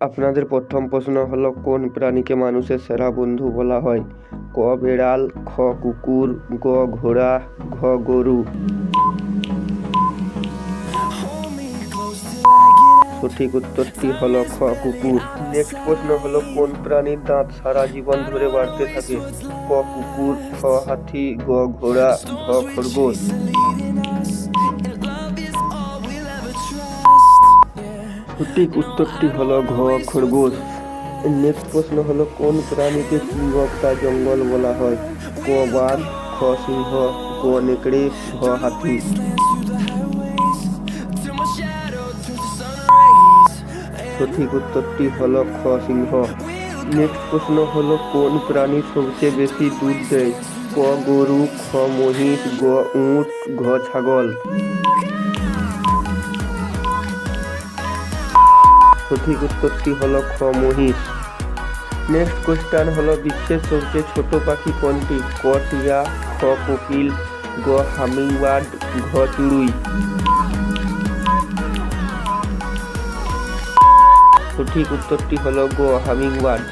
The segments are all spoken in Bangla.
আপনাদের প্রথম প্রশ্ন হলো, কোন প্রাণীকে মানুষের সেরা বন্ধু বলা হয়? ক, বেড়াল, খ, কুকুর, গ, ঘোড়া, ঘ, গরু। সঠিক উত্তরটি হলো খ, কুকুর। নেক্সট প্রশ্ন হলো, কোন প্রাণীর দাঁত সারা জীবন ধরে বাড়তে থাকে? ক, কুকুর, খ, হাতি, গ, ঘোড়া, ঘ, খরগোশ। সঠিক উত্তরটি হলো ঘ, খরগোশ। নেক্সট প্রশ্ন হলো, কোন প্রাণীকে সিংহটা জঙ্গল বলা হয়? ক, বাঘ, খ, সিংহ, গ, নেকড়ে ঘ হাতি। সঠিক উত্তরটি হলো খ, সিংহ। নেক্সট প্রশ্ন হলো, কোন প্রাণী সবচেয়ে বেশি দুধ দেয়? ক, গরু, খ, মহিষ, গ, উট, ঘ, ছাগল। সঠিক উত্তরটি হলো খ মহিষ নেক্সট কোয়েশ্চান হলো বিশ্বের সবচেয়ে ছোট পাখি কোনটি? ক টিয়া খ কোকিল গ হামিংবার্ড ঘ, চড়ুই। সঠিক উত্তরটি হলো গ হামিংবার্ড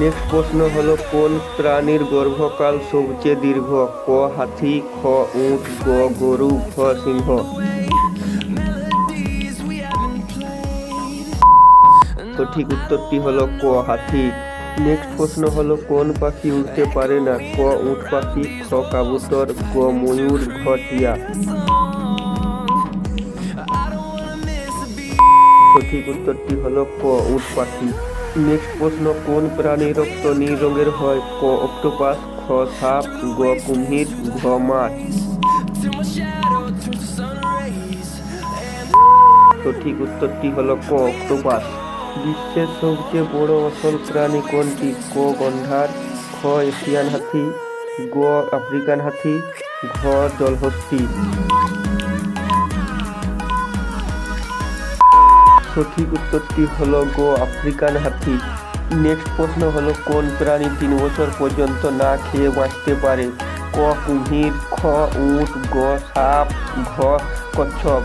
নেক্সট প্রশ্ন হলো কোন প্রাণীর গর্ভকাল সবচেয়ে দীর্ঘ? ক, হাতি, খ, উট, গ, গরু, ঘ, সিংহ। সঠিক উত্তরটি হলো ক, হাতি। নেক্সট প্রশ্ন হলো, কোন পাখি উঠতে পারে না? ক, উট পাখি, খ, কাবুতর, গ, ময়ূর, ঘ, টিয়া। সঠিক উত্তরটি হলো ক, উট পাখি। নেক্সট প্রশ্ন, কোন প্রাণীর রক্ত নীল রঙের হয়? ক, অক্টোপাস, খ, সাপ, গ কুমির ঘ, মাছ। সঠিক উত্তরটি হলো ক, অক্টোপাস। বিশ্বের সবচেয়ে বড় অসল প্রাণী কোনটি? ক, গন্ধার, খ, এশিয়ান হাতি, গ, আফ্রিকান হাতি, ঘ, জলহস্তি। সঠিক উত্তরটি হলো গো, আফ্রিকান হাতি। নেক্সট প্রশ্ন হলো, কোন প্রাণী তিন বছর পর্যন্ত না খেয়ে বাঁচতে পারে? ক, কুমির, খ, উট, গ, সাপ, ঘ, কচ্ছপ।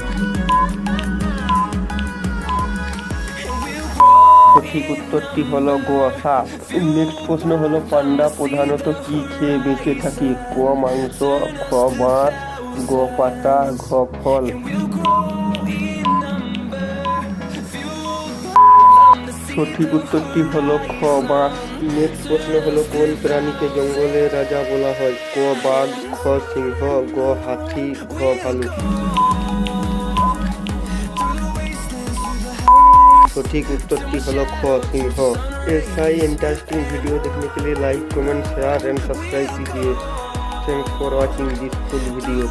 সঠিক উত্তরটি হলো গ সাপ নেক্সট প্রশ্ন হলো, পান্ডা প্রধানত কি খেয়ে বেঁচে থাকে? ক, মাংস, খ, মাছ, গ, পাতা, ঘ, ফল। সঠিক উত্তরটি হলো, খ বাঘ নেক্সট প্রশ্ন হলো, কোন প্রাণীকে জঙ্গলের রাজা বলা হয়? ক, বাঘ, খ, সিংহ, গ, হাতি ঘ ভালু सटीक उत्तर की हल ख सिंह ऐसा ही इंटरेस्टिंग वीडियो देखने के लिए like comment share and subscribe कीजिए। Thanks for watching this full video